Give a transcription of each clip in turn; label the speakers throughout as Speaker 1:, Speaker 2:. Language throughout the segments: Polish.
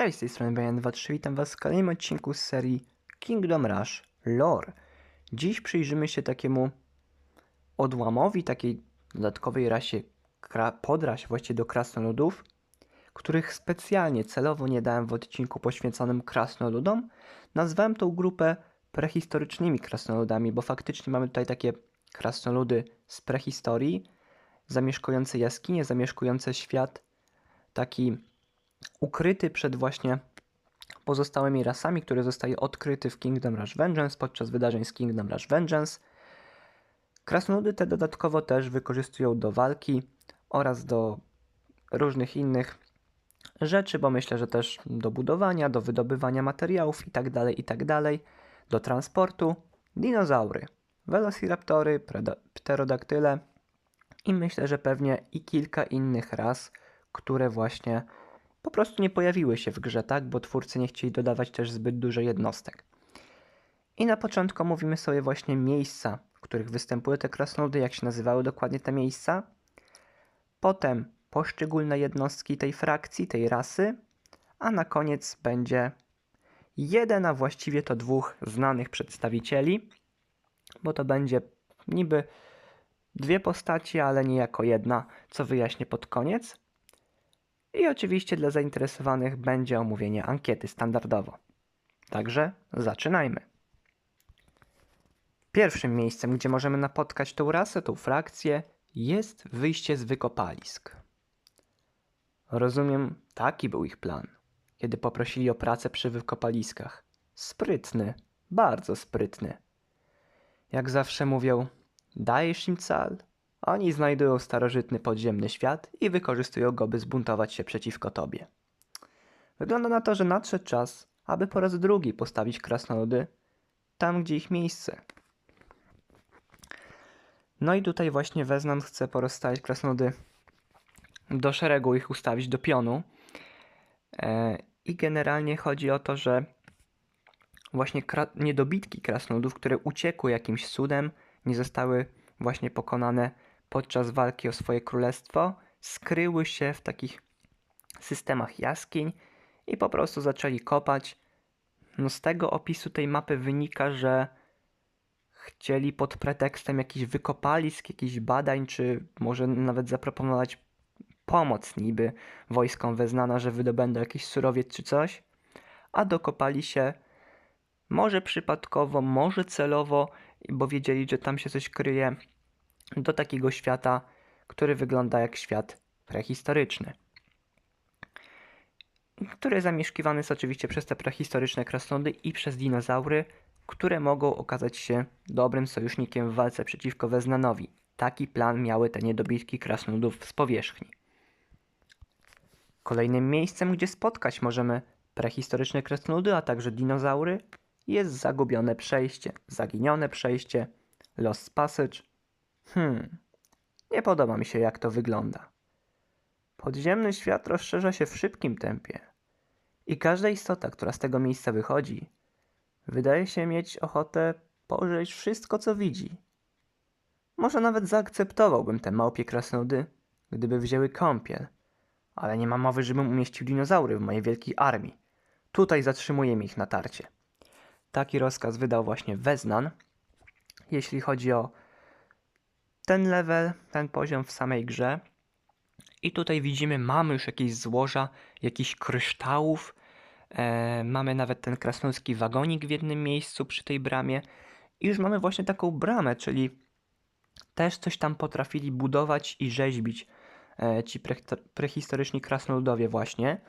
Speaker 1: Cześć, z tej strony Bajan23, witam was w kolejnym odcinku z serii Kingdom Rush Lore. Dziś przyjrzymy się takiemu odłamowi, takiej dodatkowej rasie, podrasie właściwie do krasnoludów, których specjalnie celowo nie dałem w odcinku poświęconym krasnoludom. Nazwałem tą grupę prehistorycznymi krasnoludami, bo faktycznie mamy tutaj takie krasnoludy z prehistorii, zamieszkujące jaskinie, zamieszkujące świat taki ukryty przed właśnie pozostałymi rasami, który zostaje odkryty w Kingdom Rush Vengeance podczas wydarzeń z Kingdom Rush Vengeance. Krasnoludy te dodatkowo też wykorzystują do walki oraz do różnych innych rzeczy, bo myślę, że też do budowania, do wydobywania materiałów itd., itd., do transportu. Dinozaury, velociraptory, pterodaktyle i myślę, że pewnie i kilka innych ras, które właśnie po prostu nie pojawiły się w grze, tak? Bo twórcy nie chcieli dodawać też zbyt dużo jednostek. I na początku mówimy sobie właśnie miejsca, w których występują te krasnoludy, jak się nazywały dokładnie te miejsca. Potem poszczególne jednostki tej frakcji, tej rasy, a na koniec będzie jeden, a właściwie to dwóch znanych przedstawicieli, bo to będzie niby dwie postaci, ale nie jako jedna, co wyjaśnię pod koniec. I oczywiście dla zainteresowanych będzie omówienie ankiety standardowo. Także zaczynajmy. Pierwszym miejscem, gdzie możemy napotkać tą rasę, tą frakcję, jest wyjście z wykopalisk. Rozumiem, taki był ich plan, kiedy poprosili o pracę przy wykopaliskach. Sprytny, bardzo sprytny. Jak zawsze mówią, dajesz im cal, oni znajdują starożytny podziemny świat i wykorzystują go, by zbuntować się przeciwko tobie. Wygląda na to, że nadszedł czas, aby po raz drugi postawić krasnoludy tam, gdzie ich miejsce. No i tutaj właśnie Weznan chce porozstawić krasnoludy do szeregu, ich ustawić do pionu. E, I generalnie chodzi o to, że właśnie kra- niedobitki krasnoludów, które uciekły jakimś cudem, nie zostały właśnie pokonane podczas walki o swoje królestwo, skryły się w takich systemach jaskiń i po prostu zaczęli kopać. No z tego opisu tej mapy wynika, że chcieli pod pretekstem jakichś wykopalisk, jakichś badań, czy może nawet zaproponować pomoc niby wojskom Weznana, że wydobędą jakiś surowiec czy coś, a dokopali się może przypadkowo, może celowo, bo wiedzieli, że tam się coś kryje, do takiego świata, który wygląda jak świat prehistoryczny. Który zamieszkiwany jest oczywiście przez te prehistoryczne krasnoludy i przez dinozaury, które mogą okazać się dobrym sojusznikiem w walce przeciwko Weznanowi. Taki plan miały te niedobitki krasnoludów z powierzchni. Kolejnym miejscem, gdzie spotkać możemy prehistoryczne krasnoludy, a także dinozaury, jest zagubione przejście, zaginione przejście, Lost Passage. Hmm, nie podoba mi się jak to wygląda. Podziemny świat rozszerza się w szybkim tempie i każda istota, która z tego miejsca wychodzi, wydaje się mieć ochotę pożreć wszystko, co widzi. Może nawet zaakceptowałbym te małpie krasnoludy, gdyby wzięły kąpiel, ale nie ma mowy, żebym umieścił dinozaury w mojej wielkiej armii. Tutaj zatrzymujemy ich natarcie. Taki rozkaz wydał właśnie Weznan, jeśli chodzi o ten level, ten poziom w samej grze. I tutaj widzimy, mamy już jakieś złoża, jakichś kryształów. E, mamy nawet ten krasnoludzki wagonik w jednym miejscu przy tej bramie. I już mamy właśnie taką bramę, czyli też coś tam potrafili budować i rzeźbić e, ci pre, prehistoryczni krasnoludowie właśnie.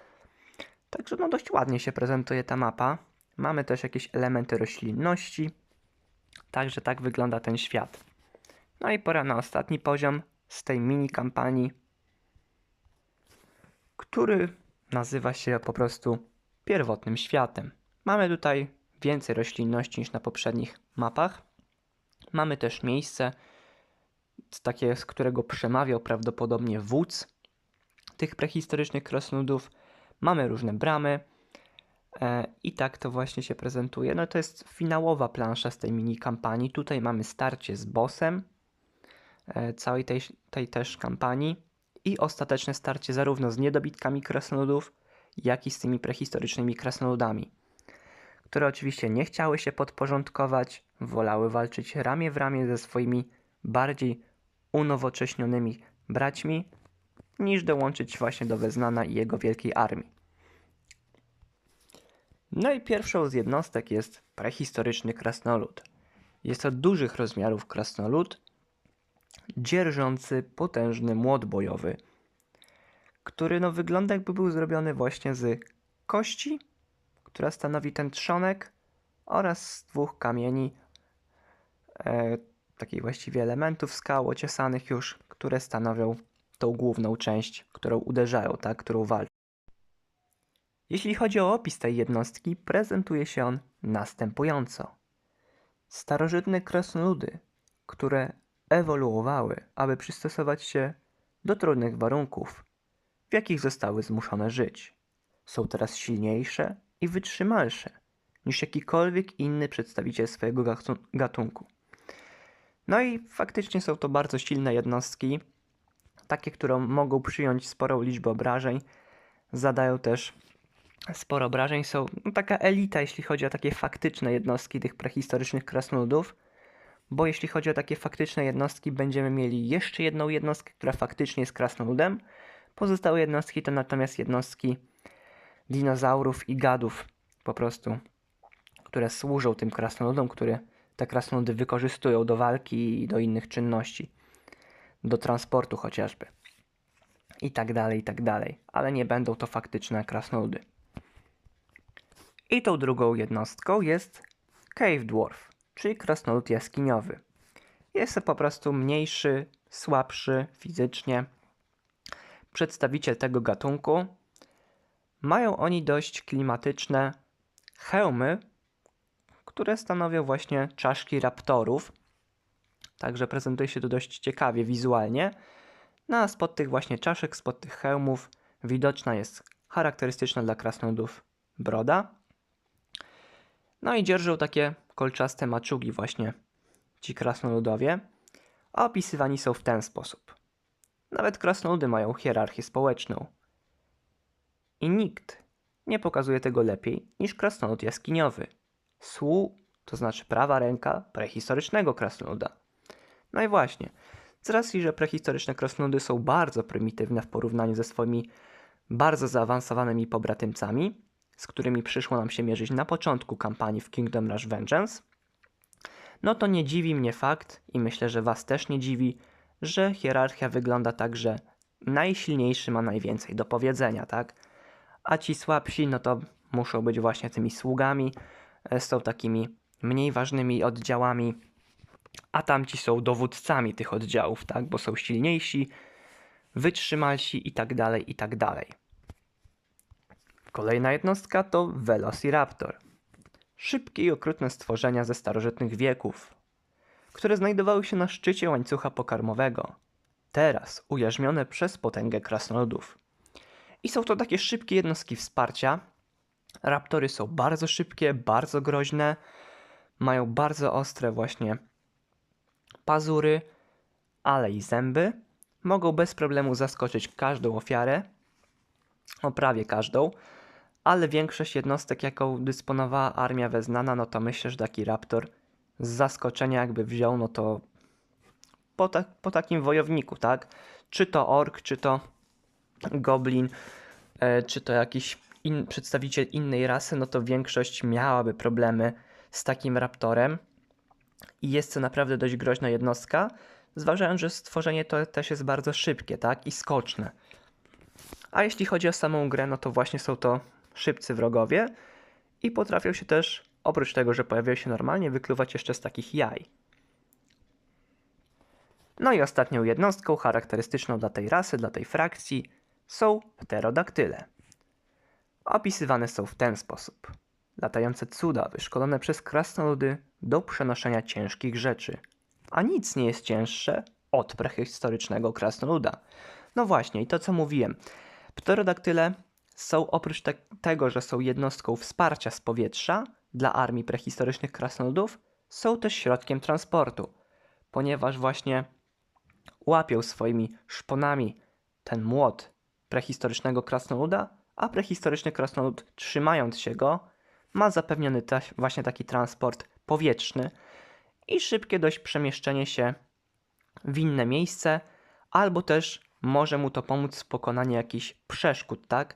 Speaker 1: Także no dość ładnie się prezentuje ta mapa. Mamy też jakieś elementy roślinności. Także tak wygląda ten świat. No i pora na ostatni poziom z tej mini kampanii, który nazywa się po prostu pierwotnym światem. Mamy tutaj więcej roślinności niż na poprzednich mapach. Mamy też miejsce, takie, z którego przemawiał prawdopodobnie wódz tych prehistorycznych krasnudów. Mamy różne bramy e, i tak to właśnie się prezentuje. No to jest finałowa plansza z tej mini kampanii. Tutaj mamy starcie z bossem całej tej, tej też kampanii i ostateczne starcie zarówno z niedobitkami krasnoludów, jak i z tymi prehistorycznymi krasnoludami, które oczywiście nie chciały się podporządkować, wolały walczyć ramię w ramię ze swoimi bardziej unowocześnionymi braćmi, niż dołączyć właśnie do Weznana i jego wielkiej armii. No i pierwszą z jednostek jest prehistoryczny krasnolud. Jest to dużych rozmiarów krasnolud, dzierżący potężny młot bojowy, który no wygląda jakby był zrobiony właśnie z kości, która stanowi ten trzonek oraz z dwóch kamieni, e, takich właściwie elementów skał ociesanych już, które stanowią tą główną część, którą uderzają, tak, którą walczą. Jeśli chodzi o opis tej jednostki, prezentuje się on następująco. Starożytne krasnoludy, które ewoluowały, aby przystosować się do trudnych warunków, w jakich zostały zmuszone żyć. Są teraz silniejsze i wytrzymalsze niż jakikolwiek inny przedstawiciel swojego gatun- gatunku. No i faktycznie są to bardzo silne jednostki, takie, które mogą przyjąć sporą liczbę obrażeń, zadają też sporo obrażeń. Są no, taka elita, jeśli chodzi o takie faktyczne jednostki tych prehistorycznych krasnoludów, bo jeśli chodzi o takie faktyczne jednostki, będziemy mieli jeszcze jedną jednostkę, która faktycznie jest krasnoludem. Pozostałe jednostki to natomiast jednostki dinozaurów i gadów, po prostu, które służą tym krasnoludom, które te krasnoludy wykorzystują do walki i do innych czynności, do transportu chociażby. I tak dalej, i tak dalej. Ale nie będą to faktyczne krasnoludy. I tą drugą jednostką jest Cave Dwarf, czyli krasnolud jaskiniowy. Jest to po prostu mniejszy, słabszy fizycznie przedstawiciel tego gatunku. Mają oni dość klimatyczne hełmy, które stanowią właśnie czaszki raptorów. Także prezentuje się to dość ciekawie wizualnie. No a spod tych właśnie czaszek, spod tych hełmów widoczna jest charakterystyczna dla krasnoludów broda. No i dzierżą takie kolczaste maczugi właśnie ci krasnoludowie, a opisywani są w ten sposób. Nawet krasnoludy mają hierarchię społeczną. I nikt nie pokazuje tego lepiej niż krasnolud jaskiniowy. Słu, to znaczy prawa ręka prehistorycznego krasnoluda. No i właśnie, z racji, że prehistoryczne krasnoludy są bardzo prymitywne w porównaniu ze swoimi bardzo zaawansowanymi pobratymcami, z którymi przyszło nam się mierzyć na początku kampanii w Kingdom Rush Vengeance, no to nie dziwi mnie fakt, i myślę, że Was też nie dziwi, że hierarchia wygląda tak, że najsilniejszy ma najwięcej do powiedzenia, tak? A ci słabsi, no to muszą być właśnie tymi sługami, e, są takimi mniej ważnymi oddziałami, a tamci są dowódcami tych oddziałów, tak? Bo są silniejsi, wytrzymalsi i tak dalej, i tak dalej. Kolejna jednostka to Velociraptor. Szybkie i okrutne stworzenia ze starożytnych wieków, które znajdowały się na szczycie łańcucha pokarmowego, teraz ujarzmione przez potęgę krasnoludów. I są to takie szybkie jednostki wsparcia. Raptory są bardzo szybkie, bardzo groźne, mają bardzo ostre właśnie pazury, ale i zęby. Mogą bez problemu zaskoczyć każdą ofiarę, o prawie każdą, ale większość jednostek, jaką dysponowała armia Weznana, no to myślę, że taki Raptor z zaskoczenia jakby wziął, no to po, ta, po takim wojowniku, tak? Czy to ork, czy to goblin, e, czy to jakiś in, przedstawiciel innej rasy, no to większość miałaby problemy z takim raptorem. I jest to naprawdę dość groźna jednostka, zważając, że stworzenie to też jest bardzo szybkie, tak? I skoczne. A jeśli chodzi o samą grę, no to właśnie są to szybcy wrogowie i potrafią się też, oprócz tego, że pojawiają się normalnie, wykluwać jeszcze z takich jaj. No i ostatnią jednostką charakterystyczną dla tej rasy, dla tej frakcji są pterodaktyle. Opisywane są w ten sposób. Latające cuda wyszkolone przez krasnoludy do przenoszenia ciężkich rzeczy. A nic nie jest cięższe od prehistorycznego krasnoluda. No właśnie, i to co mówiłem. Pterodaktyle są oprócz te tego, że są jednostką wsparcia z powietrza dla armii prehistorycznych krasnoludów, są też środkiem transportu, ponieważ właśnie łapią swoimi szponami ten młot prehistorycznego krasnoluda, a prehistoryczny krasnolud, trzymając się go, ma zapewniony właśnie taki transport powietrzny i szybkie dość przemieszczenie się w inne miejsce, albo też może mu to pomóc w pokonaniu jakichś przeszkód, tak?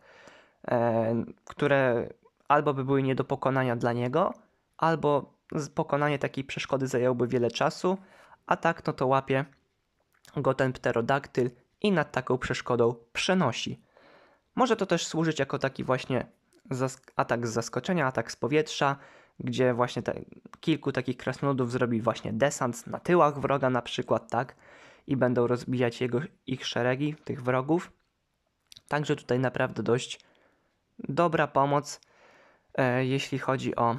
Speaker 1: E, które albo by były nie do pokonania dla niego, albo pokonanie takiej przeszkody zajęłoby wiele czasu, a tak no to łapie go ten pterodaktyl i nad taką przeszkodą przenosi. Może to też służyć jako taki właśnie atak z zaskoczenia, atak z powietrza, gdzie właśnie te, kilku takich krasnoludów zrobi właśnie desant na tyłach wroga na przykład, tak? I będą rozbijać jego, ich szeregi, tych wrogów. Także tutaj naprawdę dość dobra pomoc, e, jeśli chodzi o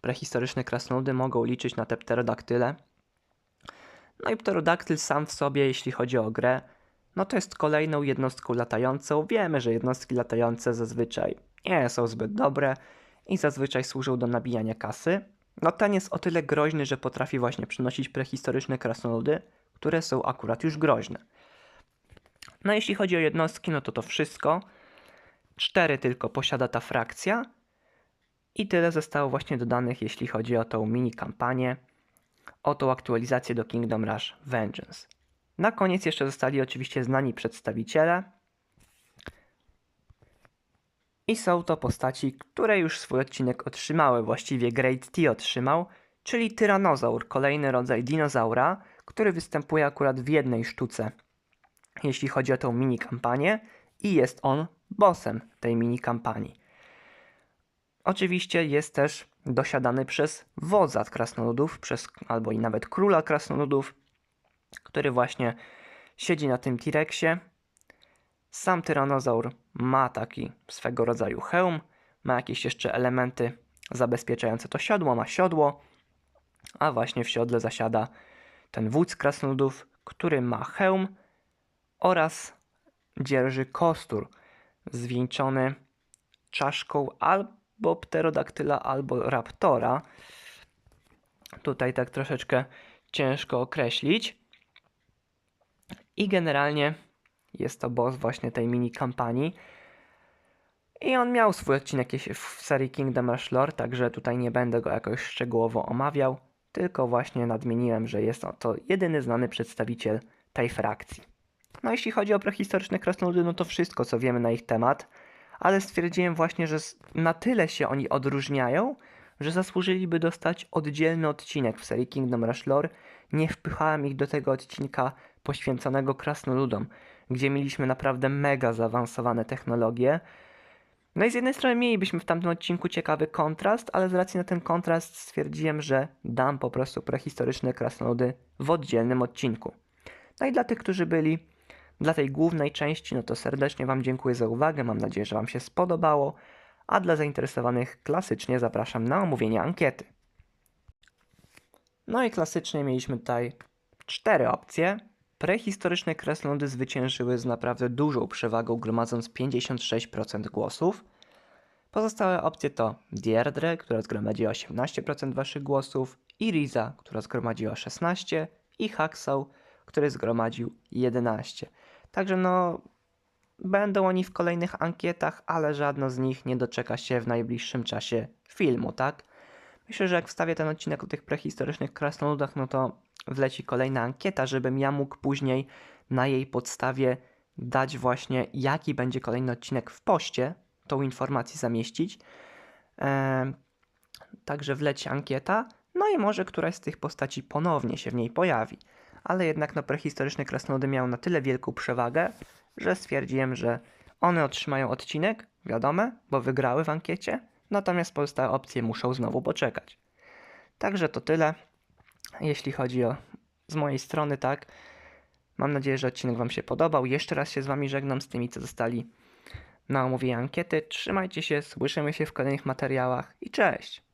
Speaker 1: prehistoryczne krasnoludy, mogą liczyć na te pterodaktyle. No i pterodaktyl sam w sobie, jeśli chodzi o grę, no to jest kolejną jednostką latającą. Wiemy, że jednostki latające zazwyczaj nie są zbyt dobre i zazwyczaj służą do nabijania kasy. No ten jest o tyle groźny, że potrafi właśnie przynosić prehistoryczne krasnoludy, które są akurat już groźne. No jeśli chodzi o jednostki, no to to wszystko. Cztery tylko posiada ta frakcja. I tyle zostało właśnie dodanych, jeśli chodzi o tą mini kampanię, o tą aktualizację do Kingdom Rush Vengeance. Na koniec jeszcze zostali oczywiście znani przedstawiciele. I są to postaci, które już swój odcinek otrzymały, właściwie Great T otrzymał, czyli tyranozaur, kolejny rodzaj dinozaura, który występuje akurat w jednej sztuce, jeśli chodzi o tą mini kampanię i jest on bossem tej mini kampanii. Oczywiście jest też dosiadany przez wodza krasnoludów, przez, albo i nawet króla krasnoludów, który właśnie siedzi na tym T-Rexie. Sam tyranozaur ma taki swego rodzaju hełm, ma jakieś jeszcze elementy zabezpieczające to siodło, ma siodło, a właśnie w siodle zasiada ten wódz krasnoludów, który ma hełm oraz dzierży kostur zwieńczony czaszką albo pterodaktyla, albo raptora. Tutaj tak troszeczkę ciężko określić. I generalnie jest to boss właśnie tej mini kampanii. I on miał swój odcinek w serii Kingdom Rush Lore, także tutaj nie będę go jakoś szczegółowo omawiał, tylko właśnie nadmieniłem, że jest to jedyny znany przedstawiciel tej frakcji. No jeśli chodzi o prehistoryczne krasnoludy, no to wszystko co wiemy na ich temat, ale stwierdziłem właśnie, że na tyle się oni odróżniają, że zasłużyliby dostać oddzielny odcinek w serii Kingdom Rush Lore. Nie wpychałem ich do tego odcinka poświęconego krasnoludom, gdzie mieliśmy naprawdę mega zaawansowane technologie. No i z jednej strony mielibyśmy w tamtym odcinku ciekawy kontrast, ale z racji na ten kontrast stwierdziłem, że dam po prostu prehistoryczne krasnoludy w oddzielnym odcinku. No i dla tych, którzy byli dla tej głównej części, no to serdecznie Wam dziękuję za uwagę, mam nadzieję, że Wam się spodobało, a dla zainteresowanych klasycznie zapraszam na omówienie ankiety. No i klasycznie mieliśmy tutaj cztery opcje. Prehistoryczne krasnoludy zwyciężyły z naprawdę dużą przewagą, gromadząc 56% głosów. Pozostałe opcje to Dierdre, która zgromadziła 18% waszych głosów, Iriza, która zgromadziła 16% i Haxał, który zgromadził 11%. Także no, będą oni w kolejnych ankietach, ale żadno z nich nie doczeka się w najbliższym czasie filmu, tak? Myślę, że jak wstawię ten odcinek o tych prehistorycznych krasnoludach, no to wleci kolejna ankieta, żebym ja mógł później na jej podstawie dać właśnie, jaki będzie kolejny odcinek w poście, tą informację zamieścić. Eee, także wleci ankieta, no i może któraś z tych postaci ponownie się w niej pojawi. Ale jednak no, prehistoryczne krasnoludy miały na tyle wielką przewagę, że stwierdziłem, że one otrzymają odcinek, wiadome, bo wygrały w ankiecie, natomiast pozostałe opcje muszą znowu poczekać. Także to tyle jeśli chodzi o z mojej strony, tak. Mam nadzieję, że odcinek Wam się podobał. Jeszcze raz się z Wami żegnam z tymi, co zostali na omówienie ankiety. Trzymajcie się, słyszymy się w kolejnych materiałach i cześć!